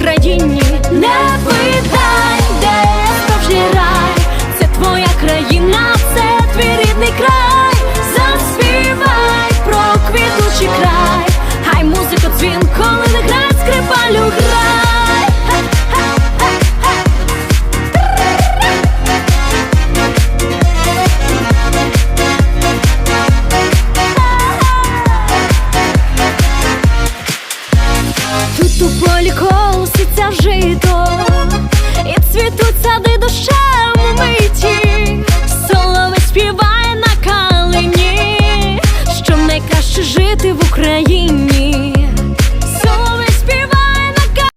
Україні. Не питай, де справжній рай, це твоя країна, це твій рідний край, заспівай про квітучий край, хай музика дзвін, коли не грає скрипалю грай. У полі колоситься жито, і цвітуть сади дощем миті, соловей співає на калині, що найкраще жити в Україні.